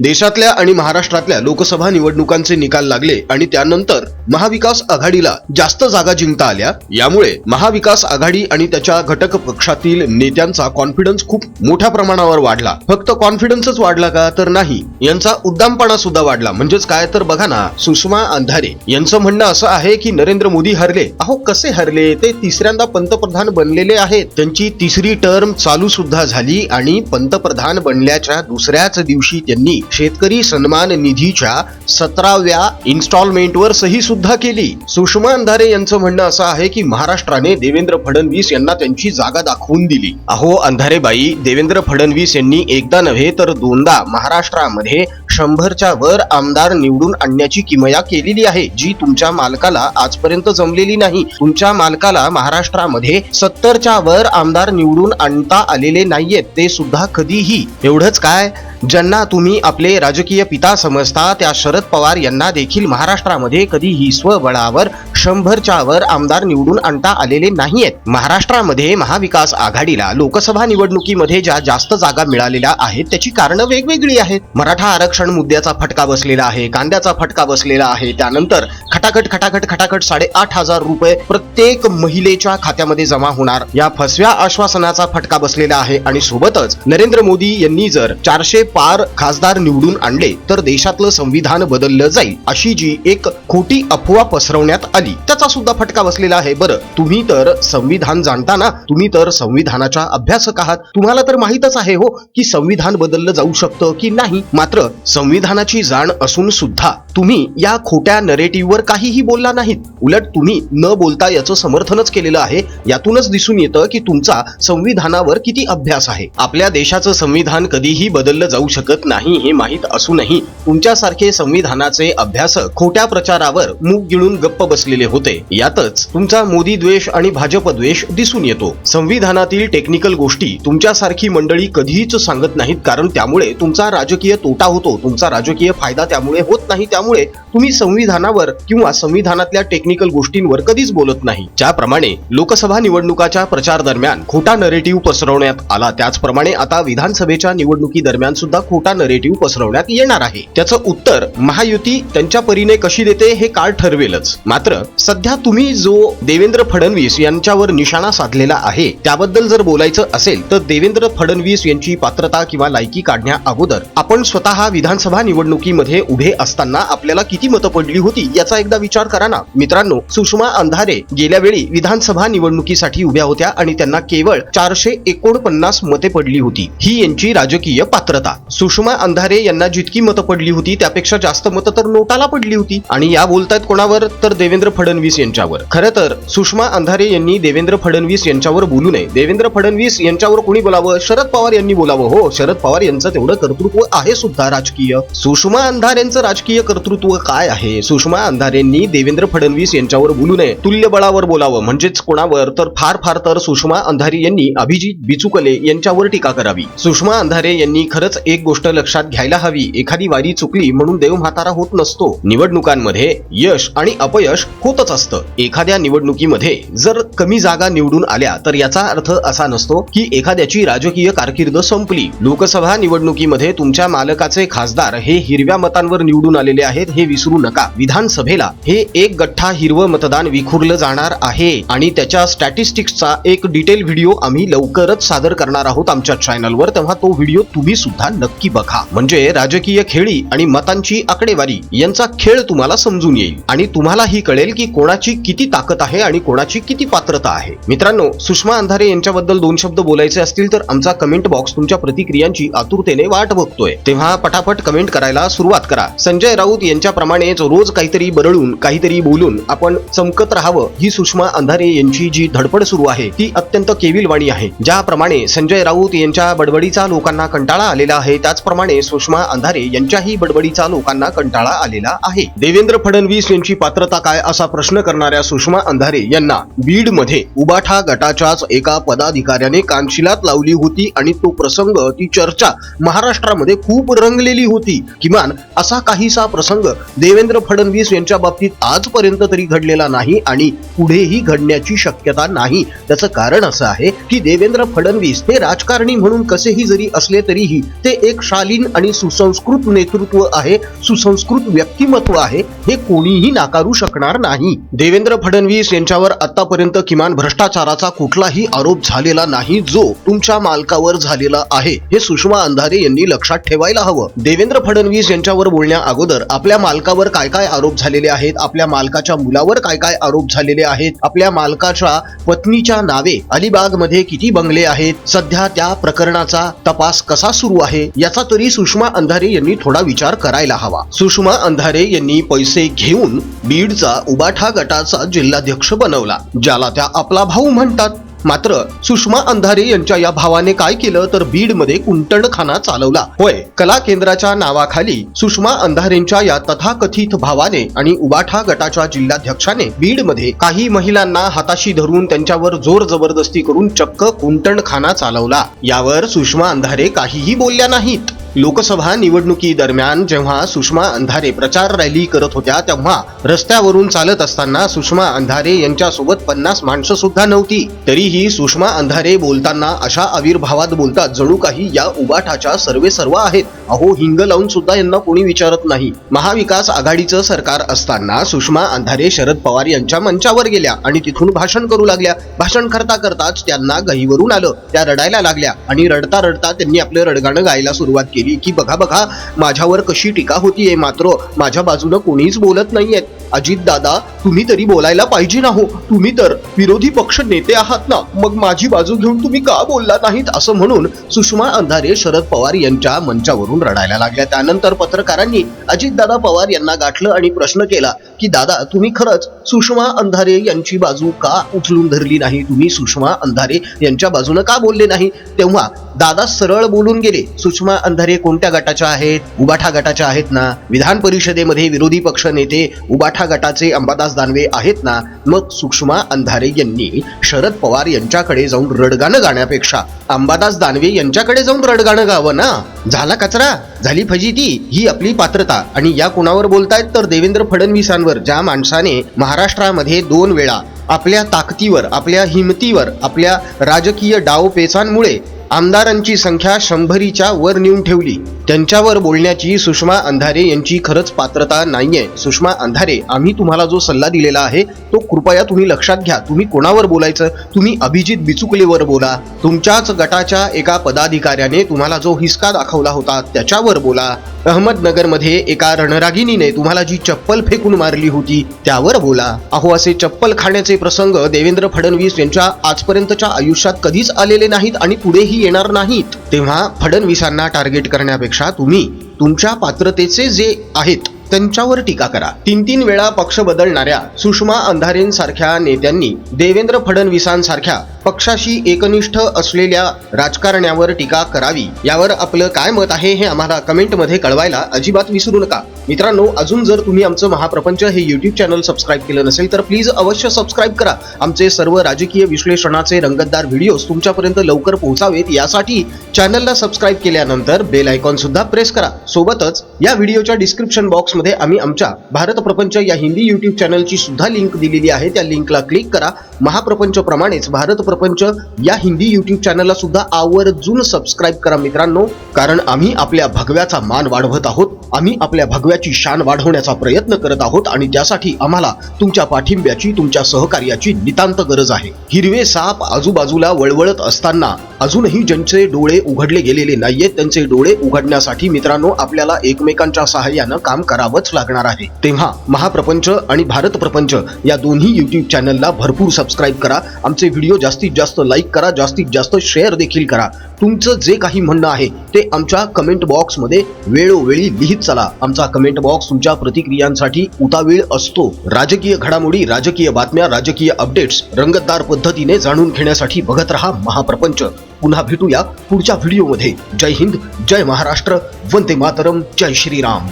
देशातल्या आणि महाराष्ट्रातल्या लोकसभा निवडणुकांचे निकाल लागले आणि त्यानंतर महाविकास आघाडीला जास्त जागा जिंकता आल्या. यामुळे महाविकास आघाडी आणि त्याच्या घटक पक्षातील नेत्यांचा कॉन्फिडन्स खूप मोठ्या प्रमाणावर वाढला. फक्त कॉन्फिडन्सच वाढला का तर नाही यांचा उद्दामपणा सुद्धा वाढला. म्हणजेच काय तर बघा ना सुषमा अंधारे यांचं म्हणणं असं आहे की नरेंद्र मोदी हरले. अहो कसे हरले? ते तिसऱ्यांदा पंतप्रधान बनलेले आहेत. त्यांची तिसरी टर्म चालू सुद्धा झाली आणि पंतप्रधान बनल्याच्या दुसऱ्याच दिवशी त्यांनी शेतकरी सन्मान निधीच्या सतराव्या इन्स्टॉलमेंटवर सही सुद्धा केली. सुषमा अंधारे यांचं म्हणणं असं आहे की महाराष्ट्राने देवेंद्र फडणवीस यांना त्यांची जागा दाखवून दिली. अहो अंधारेबाई देवेंद्र फडणवीस यांनी एकदा नव्हे तर दोनदा महाराष्ट्रामध्ये शंभरच्या वर आमदार निवडून आणण्याची किमया केलेली आहे जी तुमच्या मालकाला आजपर्यंत जमलेली नाही. तुमच्या मालकाला महाराष्ट्रामध्ये सत्तरच्या वर आमदार निवडून आणता आलेले नाहीयेत ते सुद्धा कधीही. एवढंच काय? ज्यांना तुम्ही आपले राजकीय पिता समजता त्या शरद पवार यांना देखील महाराष्ट्रामध्ये कधीही स्वबळावर शंभरच्या वर आमदार निवडून आणता आलेले नाहीयेत. महाराष्ट्रामध्ये महाविकास आघाडीला लोकसभा निवडणुकीमध्ये ज्या जास्त जागा मिळालेल्या आहेत त्याची कारणं वेगवेगळी आहेत. मराठा आरक्षण मुद्द्याचा फटका बसलेला आहे कांद्याचा फटका बसलेला आहे. त्यानंतर खटाखट खटाखट खटाखट साडेआठ हजार रुपये प्रत्येक महिलेच्या खात्यामध्ये जमा होणार. या फसव्या आश्वासनाचा फटका बसलेला आहे आणि सोबतच नरेंद्र मोदी यांनी जर चारशे पार खासदार निवडून आणले तर देशातलं संविधान बदललं जाईल अशी जी एक खोटी अफवा पसरवण्यात आली. त्याचा सुद्धा फटका बसलेला आहे. बरं तुम्ही तर संविधान जाणता ना तुम्ही तर संविधानाच्या अभ्यासक आहात. तुम्हाला तर माहीतच आहे हो की संविधान बदललं जाऊ शकतं की नाही. मात्र संविधानाची जाण असून सुद्धा तुम्ही या खोट्या नरेटिव्हवर काहीही बोलला नाहीत. उलट तुम्ही न बोलता याचं समर्थनच केलेलं आहे. यातूनच दिसून येतं की तुमचा संविधानावर किती अभ्यास आहे. आपल्या देशाचं संविधान कधीही बदललं जाऊ शकत नाही हे माहीत असूनही तुमच्यासारखे संविधानाचे अभ्यासक खोट्या प्रचारावर मूग गिळून गप्प बसलेले होते. यातच तुमचा मोदी द्वेष आणि भाजप द्वेष दिसून येतो. संविधानातील टेक्निकल गोष्टी तुमच्यासारखी मंडळी कधीच सांगत नाहीत. कारण त्यामुळे तुमचा राजकीय तोटा होतो. तुमचा राजकीय फायदा त्यामुळे होत नाही. त्यामुळे तुम्ही संविधानावर किंवा संविधानातल्या टेक्निकल गोष्टींवर कधीच बोलत नाही. ज्याप्रमाणे लोकसभा निवडणुकाच्या प्रचार दरम्यान खोटा नरेटिव्ह पसरवण्यात आला त्याचप्रमाणे आता विधानसभेच्या निवडणुकी दरम्यान सुद्धा खोटा नरेटिव्ह पसरवण्यात येणार आहे. त्याचं उत्तर महायुती त्यांच्या परीने कशी देते हे काळ ठरवेलच. मात्र सध्या तुम्ही जो देवेंद्र फडणवीस यांच्यावर निशाणा साधलेला आहे त्याबद्दल जर बोलायचं असेल तर देवेंद्र फडणवीस यांची पात्रता किंवा लायकी काढण्या अगोदर आपण स्वतः विधानसभा निवडणुकीमध्ये उभे असताना आपल्याला किती मतं पडली होती याचा एकदा विचार करा ना. मित्रांनो सुषमा अंधारे गेल्या वेळी विधानसभा निवडणुकीसाठी उभ्या होत्या आणि त्यांना केवळ चारशे एकोणपन्नास मते पडली होती. ही यांची राजकीय पात्रता. सुषमा अंधारे यांना जितकी मतं पडली होती त्यापेक्षा जास्त मतं तर नोटाला पडली होती. आणि या बोलतायत कोणावर? तर देवेंद्र फडणवीस यांच्यावर. खरं तर सुषमा अंधारे यांनी देवेंद्र फडणवीस यांच्यावर बोलू नये. देवेंद्र फडणवीस यांच्यावर कोणी बोलावं? शरद पवार यांनी बोलावं. हो शरद पवार यांचं तेवढं कर्तृत्व आहे सुद्धा राजकीय. सुषमा अंधारेंचं राजकीय कर्तृत्व काय आहे? सुषमा अंधारेंनी देवेंद्र फडणवीस यांच्यावर बोलू नये. तुल्य बळावर बोलावं म्हणजेच कोणावर? तर फार फार तर सुषमा अंधारे यांनी अभिजित बिचुकले यांच्यावर टीका करावी. सुषमा अंधारे यांनी खरंच एक गोष्ट लक्षात घ्यायला हवी. एखादी वारी चुकली म्हणून देव म्हातारा होत नसतो. निवडणुकांमध्ये यश आणि अपयश होतच असतं. एखाद्या निवडणुकीमध्ये जर कमी जागा निवडून आल्या तर याचा अर्थ असा नसतो की एखाद्याची राजकीय कारकीर्द संपली. लोकसभा निवडणुकीमध्ये तुमच्या मालकाचे खासदार हे हिरव्या मतांवर निवडून आलेले आहेत हे विसरू नका. विधानसभेला हे एक गठ्ठा हिरवं मतदान विखुरलं जाणार आहे आणि त्याच्या स्टॅटिस्टिक्सचा एक डिटेल व्हिडिओ आम्ही लवकरच सादर करणार आहोत आमच्या चॅनलवर तेव्हा तो व्हिडिओ तुम्ही सुद्धा नक्की बघा. म्हणजे राजकीय खेळी आणि मतांची आकडेवारी यांचा खेळ तुम्हाला समजून येईल. आणि तुम्हालाही कळेल की कोणाची किती ताकद आहे आणि कोणाची किती पात्रता आहे. मित्रांनो सुषमा अंधारे यांच्याबद्दल दोन शब्द बोलायचे असतील तर आमचा कमेंट बॉक्स तुमच्या प्रतिक्रियांची आतुरतेने वाट बघतोय. तेव्हा पटापट कमेंट करायला सुरुवात करा. संजय राऊत यांच्याप्रमाणेच रोज काहीतरी बरळून काहीतरी बोलून आपण चमकत राहावं ही सुषमा अंधारे यांची जी धडपड सुरू आहे ती अत्यंत केविलवाणी आहे. ज्याप्रमाणे संजय राऊत यांच्या बडबडीचा लोकांना कंटाळा आलेला आहे त्याचप्रमाणे सुषमा अंधारे यांच्याही बडबडीचा लोकांना कंटाळा आलेला आहे. देवेंद्र फडणवीस यांची पात्रता काय असा प्रश्न करणाऱ्या सुषमा अंधारे यांना बीडमध्ये उबाठा गटाच्याच एका पदाधिकाऱ्याने कानशिलात लावली होती आणि तो प्रसंग ती चर्चा महाराष्ट्रामध्ये खूप रंगलेली होती. किमान असा काहीसा प्रसंग प्रसंग देवेंद्र फडणवीस यांच्या बाबतीत आजपर्यंत तरी घडलेला नाही आणि पुढेही घडण्याची शक्यता नाही. त्याचं कारण असं आहे की देवेंद्र फडणवीस हे राजकारणी म्हणून कसेही जरी असले तरीही ते एक शालीन आणि सुसंस्कृत नेतृत्व आहे सुसंस्कृत व्यक्तिमत्व आहे हे कोणीही नाकारू शकणार नाही. देवेंद्र फडणवीस यांच्यावर आतापर्यंत किमान भ्रष्टाचाराचा कुठलाही आरोप झालेला नाही जो तुमच्या मालकावर झालेला आहे हे सुषमा अंधारे यांनी लक्षात ठेवायला हवं. देवेंद्र फडणवीस यांच्यावर बोलण्या अगोदर आपल्या मालकावर काय काय आरोप झालेले आहेत? आपल्या मालकाच्या मुलावर काय काय आरोप झालेले आहेत? आपल्या मालकाच्या पत्नीच्या नावे अलिबागमध्ये किती बंगले आहेत? सध्या त्या प्रकरणाचा तपास कसा सुरू आहे? याचा तरी सुषमा अंधारे यांनी थोडा विचार करायला हवा. सुषमा अंधारे यांनी पैसे घेऊन बीडचा उबाठा गटाचा जिल्हाध्यक्ष बनवला ज्याला त्या आपला भाऊ म्हणतात. मात्र सुषमा अंधारे यांच्या या भावाने काय केलं तर बीडमध्ये कुंटणखाना चालवला. होय कला केंद्राच्या नावाखाली सुषमा अंधारेंच्या या तथाकथित भावाने आणि उबाठा गटाच्या जिल्हाध्यक्षाने बीडमध्ये काही महिलांना हाताशी धरून त्यांच्यावर जोर जबरदस्ती करून चक्क कुंटणखाना चालवला. यावर सुषमा अंधारे काहीही बोलल्या नाहीत. लोकसभा निवडणुकी दरम्यान जेव्हा सुषमा अंधारे प्रचार रॅली करत होत्या तेव्हा रस्त्यावरून चालत असताना सुषमा अंधारे यांच्यासोबत पन्नास माणसं सुद्धा नव्हती. तरीही सुषमा अंधारे बोलताना अशा आविर्भावात बोलतात जणू काही या उबाठाच्या सर्वे सर्व आहेत. अहो हिंग लावून सुद्धा यांना कोणी विचारत नाही. महाविकास आघाडीचं सरकार असताना सुषमा अंधारे शरद पवार यांच्या मंचावर गेल्या आणि तिथून भाषण करू लागल्या. भाषण करता करताच त्यांना गहीवरून आलं. त्या रडायला लागल्या आणि रडता रडता त्यांनी आपलं रडगाणं गायला सुरुवात केली की बघा बघा माझ्यावर कशी टीका होतीये मात्र माझ्या बाजूनं कोणीच बोलत नाहीयेत. अजित दादा तुम्ही तरी बोलायला पाहिजे ना हो. तुम्ही तर विरोधी पक्ष नेते आहात ना. मग माझी बाजू घेऊन तुम्ही का बोलला नाहीत? असं म्हणून सुषमा अंधारे शरद पवार यांच्या मंचावरून रडायला लागल्या. त्यानंतर पत्रकारांनी अजितदादा पवार यांना गाठलं आणि प्रश्न केला की दादा तुम्ही खरंच सुषमा अंधारे यांची बाजू का उचलून धरली नाही? तुम्ही सुषमा अंधारे यांच्या बाजूनं का बोलले नाही? तेव्हा दादा सरळ बोलून गेले. सुषमा अंधारे कोणत्या गटाच्या आहेत? उबाठा गटाच्या आहेत ना? विधान परिषदेमध्ये विरोधी पक्ष नेते उबाठा गटाचे अंबादास दानवे आहेत ना? मग सुषमा अंधारे यांनी शरद पवार यांच्याकडे जाऊन रडगाणं गाण्यापेक्षा अंबादास दानवे यांच्याकडे जाऊन रडगाणं गावं ना? झाला कचरा? झाली फजिती? ही आपली पात्रता. आणि या कोणावर बोलतायत? तर देवेंद्र फडणवीसांवर ज्या माणसाने महाराष्ट्रामध्ये दोन वेळा आपल्या ताकदीवर आपल्या हिमतीवर आपल्या राजकीय डावपेचांमुळे आमदारांची संख्या शंभरीच्या वर नेऊन ठेवली. त्यांच्यावर बोलण्याची सुषमा अंधारे यांची खरंच पात्रता नाहीये. सुषमा अंधारे आम्ही तुम्हाला जो सल्ला दिलेला आहे तो कृपया तुम्ही लक्षात घ्या. तुम्ही कोणावर बोलायचं? तुम्ही अभिजित बिचुकलेवर बोला. तुमच्याच गटाच्या एका पदाधिकाऱ्याने तुम्हाला जो हिसका दाखवला होता त्याच्यावर बोला. अहमदनगरमध्ये एका रणरागिणीने तुम्हाला जी चप्पल फेकून मारली होती त्यावर बोला. अहो असे चप्पल खाण्याचे प्रसंग देवेंद्र फडणवीस यांच्या आजपर्यंतच्या आयुष्यात कधीच आलेले नाहीत आणि पुढेही येणार नाहीत. तेव्हा फडणवीसांना टार्गेट करण्यापेक्षा तुम्ही तुमच्या पात्रतेचे जे आहेत त्यांच्यावर टीका करा. तीन तीन वेळा पक्ष बदलणाऱ्या सुषमा अंधारेंसारख्या नेत्यांनी देवेंद्र फडणवीसांसारख्या पक्षाशी एकनिष्ठ असलेल्या राजकारण्यावर टीका करावी. यावर आपलं काय मत आहे हे आम्हाला कमेंटमध्ये कळवायला अजिबात विसरू नका. मित्रांनो अजून जर तुम्ही आमचं महाप्रपंच हे युट्यूब चॅनल सबस्क्राईब केलं नसेल तर प्लीज अवश्य सबस्क्राईब करा. आमचे सर्व राजकीय विश्लेषणाचे रंगतदार व्हिडिओज तुमच्यापर्यंत लवकर पोहोचावेत. यासाठी चॅनलला सबस्क्राईब केल्यानंतर बेल आयकॉन सुद्धा प्रेस करा. सोबतच या व्हिडिओच्या डिस्क्रिप्शन बॉक्स बॉक्समध्ये आम्ही आमच्या भारत प्रपंच या हिंदी युट्यूब चॅनलची सुद्धा लिंक दिलेली आहे. त्या लिंकला क्लिक करा. महाप्रपंच प्रमाणेच भारत प्रपंच या हिंदी युट्यूब चॅनलला सुद्धा आवर्जून सबस्क्राईब करा मित्रांनो. कारण आम्ही आपल्या भगव्याचा मान वाढवत आहोत. आम्ही आपल्या भगव्याची शान वाढवण्याचा प्रयत्न करत आहोत आणि त्यासाठी आम्हाला तुमच्या पाठिंब्याची तुमच्या सहकार्याची नितांत गरज आहे. हिरवे साप आजूबाजूला वळवळत असताना अजूनही ज्यांचे डोळे उघडले गेलेले नाहीयेत त्यांचे डोळे उघडण्यासाठी मित्रांनो आपल्याला एकमेकांच्या सहाय्यानं काम करावंच लागणार आहे. तेव्हा महाप्रपंच आणि भारत प्रपंच या दोन्ही युट्यूब चॅनलला भरपूर सबस्क्राईब करा. आमचे व्हिडिओ जास्तीत जास्त लाईक करा जास्तीत जास्त शेअर देखील करा. तुमचं जे काही म्हणणं आहे ते आमच्या कमेंट बॉक्समध्ये वेळोवेळी लिहित चला. आमचा कमेंट बॉक्स तुमच्या प्रतिक्रियांसाठी उतावीळ असतो. राजकीय घडामोडी राजकीय बातम्या राजकीय अपडेट्स रंगतदार पद्धतीने जाणून घेण्यासाठी बघत रहा महाप्रपंच. पुन्हा भेटूया पुढच्या व्हिडिओमध्ये जय हिंद जय महाराष्ट्र. वंदे मातरम. जय श्रीराम.